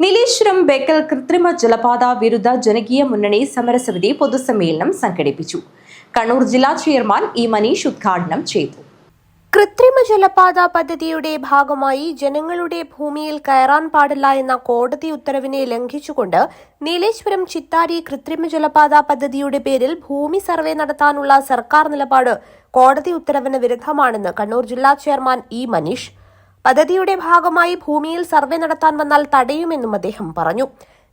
നീലേശ്വരം ബേക്കൽ കൃത്രിമ ജലപാത വിരുദ്ധ ജനകീയ മുന്നണി സമരസമിതി പൊതുസമ്മേളനം സംഘടിപ്പിച്ചു. കണ്ണൂർ ജില്ലാ ചെയർമാൻ ഇ മനീഷ് ഉദ്ഘാടനം ചെയ്തു. കൃത്രിമ ജലപാത പദ്ധതിയുടെ ഭാഗമായി ജനങ്ങളുടെ ഭൂമിയിൽ കയറാൻ പാടില്ല എന്ന കോടതി ഉത്തരവിനെ ലംഘിച്ചുകൊണ്ട് നീലേശ്വരം ചിത്താരി കൃത്രിമ ജലപാത പദ്ധതിയുടെ പേരിൽ ഭൂമി സർവേ നടത്താനുള്ള സർക്കാർ നിലപാട് കോടതി ഉത്തരവിന് വിരുദ്ധമാണെന്ന് കണ്ണൂർ ജില്ലാ ചെയർമാൻ ഇ മനീഷ് പദ്ധതിയുടെ ഭാഗമായി ഭൂമിയിൽ സർവേ നടത്താൻ വന്നാൽ തടയുമെന്നും അദ്ദേഹം പറഞ്ഞു.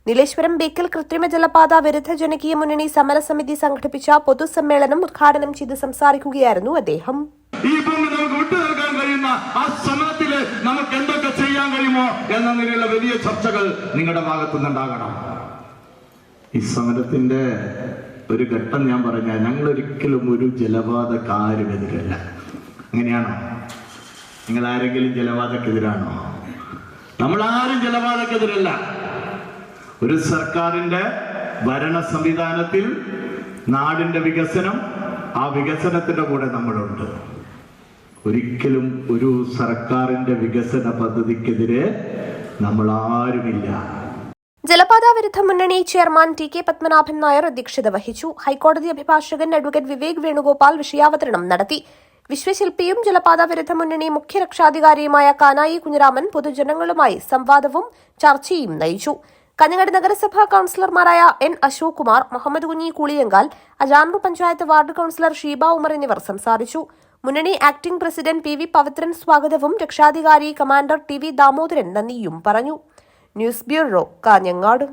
നീലേശ്വരം ബേക്കൽ കൃത്രിമ ജലപാത വിരുദ്ധ ജനകീയ മുന്നണി സമരസമിതി സംഘടിപ്പിച്ച പൊതുസമ്മേളനം ഉദ്ഘാടനം ചെയ്ത് സംസാരിക്കുകയായിരുന്നു അദ്ദേഹം. ഈ ഭൂമി നമുക്ക് വിട്ടു നൽകാൻ കഴിയുന്ന ആ സമരത്തിൽ നമുക്ക് എന്തൊക്കെ ചെയ്യാൻ കഴിയുമോ എന്ന നിലയിലുള്ള വലിയ ചർച്ചകൾ നിങ്ങളുടെ ഭാഗത്തു നിന്നുണ്ടാകണം ഈ സമരത്തിന്റെ ഒരു ഘട്ടം ഞാൻ പറഞ്ഞ ഞങ്ങൾ ഒരിക്കലും ഒരു ജലപാതക്കാരും എതിരല്ല അങ്ങനെയാണോ? നിങ്ങൾ ആരെങ്കിലും ജലപാതക്കെതിരാണോ നമ്മൾ ആരും ജലപാതക്കെതിരല്ല ഒരു സർക്കാരിന്റെ ഭരണ സംവിധാനത്തിൽ നാടിന്റെ വികസനം ആ വികസനത്തിന്റെ കൂടെ നമ്മളുണ്ട്. ഒരിക്കലും ഒരു സർക്കാരിന്റെ വികസന പദ്ധതിക്കെതിരെ നമ്മൾ ആരുമില്ല ജലപാത വിരുദ്ധ മുന്നണി chairman T K Padmanabhan Nair അധ്യക്ഷത വഹിച്ചു. ഹൈക്കോടതി അഭിഭാഷകൻ അഡ്വക്കേറ്റ് വിവേക് വേണുഗോപാൽ വിഷയാവതരണം നടത്തി. വിശ്വശില്പിയും ജലപാത വിരുദ്ധ മുന്നണി മുഖ്യ രക്ഷാധികാരിയുമായ കാനായി കുഞ്ഞിരാമൻ പൊതുജനങ്ങളുമായി സംവാദവും ചർച്ചയും നയിച്ചു. കഞ്ഞങ്ങാട് നഗരസഭാ കൌൺസിലർമാരായ N Ashok Kumar Muhammad Kunhi Kooliyankal Ajanur panchayat ward councillor Sheeba Umar എന്നിവർ സംസാരിച്ചു. മുന്നണി acting president P V Pavithran സ്വാഗതവും രക്ഷാധികാരി കമാൻഡർ ടി വി ദാമോദരൻ നന്ദിയും പറഞ്ഞു. News bureau Kanhangad.